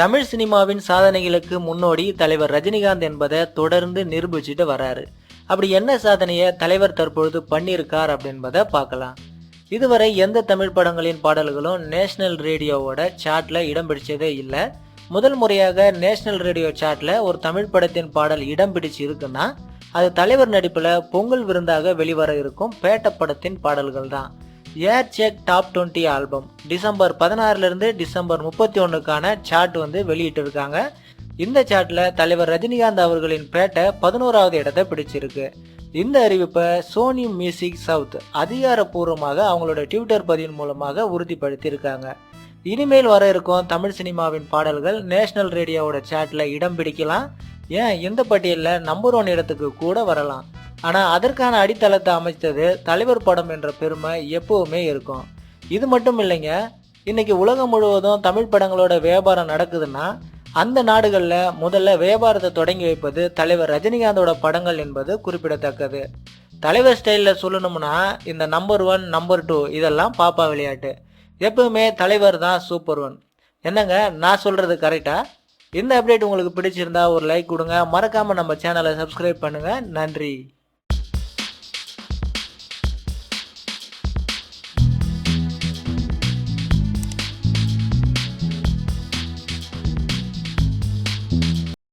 தமிழ் சினிமாவின் சாதனைகளுக்கு முன்னோடி தலைவர் ரஜினிகாந்த் என்பதை தொடர்ந்து நிரூபிச்சுட்டு வராரு. அப்படி என்ன சாதனையை தலைவர் தற்பொழுது பண்ணியிருக்கார் அப்படின்பதை பார்க்கலாம். இதுவரை எந்த தமிழ் படங்களின் பாடல்களும் நேஷனல் ரேடியோவோட சார்ட்டில் இடம் பிடிச்சதே இல்லை. முதல் முறையாக நேஷனல் ரேடியோ சார்ட்டில் ஒரு தமிழ் படத்தின் பாடல் இடம் பிடிச்சு இருக்குன்னா அது தலைவர் நடிப்பில் பொங்கல் விருந்தாக வெளிவர இருக்கும் பேட்ட படத்தின் பாடல்கள் தான் air check top twenty album December பதினாறுலேருந்து December முப்பத்தி ஒன்றுக்கான சார்ட் வந்து வெளியிட்டு இருக்காங்க இந்த சார்ட்டில் தலைவர் ரஜினிகாந்த் அவர்களின் பேட்டை பதினோராவது இடத்தை பிடிச்சிருக்கு. இந்த அறிவிப்பை சோனி மியூசிக் சவுத் அதிகாரப்பூர்வமாக அவங்களோட ட்விட்டர் பதிவின் மூலமாக உறுதிப்படுத்தியிருக்காங்க. இனிமேல் வர இருக்கும் தமிழ் சினிமாவின் பாடல்கள் நேஷனல் ரேடியோவோட சாட்டில் இடம் பிடிக்கலாம். ஏன்? இந்த பட்டியலில் நம்பர் ஒன் இடத்துக்கு கூட வரலாம். ஆனால் அதற்கான அடித்தளத்தை அமைத்தது தலைவர் படம் என்ற பெருமை எப்பவுமே இருக்கும். இது மட்டும் இல்லைங்க இன்னைக்கு உலகம் முழுவதும் தமிழ் படங்களோட வியாபாரம் நடக்குதுன்னா அந்த நாடுகளில் முதல்ல வியாபாரத்தை தொடங்கி வைப்பது தலைவர் ரஜினிகாந்தோட படங்கள் என்பது குறிப்பிடத்தக்கது. தலைவர் ஸ்டைலில் சொல்லணும்னா இந்த நம்பர் ஒன் நம்பர் டூ இதெல்லாம் பாப்பா விளையாட்டு. எப்பவுமே தலைவர் தான் சூப்பர் ஒன் என்னங்க நான் சொல்கிறது கரெக்டாக இந்த அப்டேட் உங்களுக்கு பிடிச்சிருந்தா ஒரு லைக் கொடுங்க. மறக்காமல் நம்ம சேனலை சப்ஸ்கிரைப் பண்ணுங்கள் நன்றி.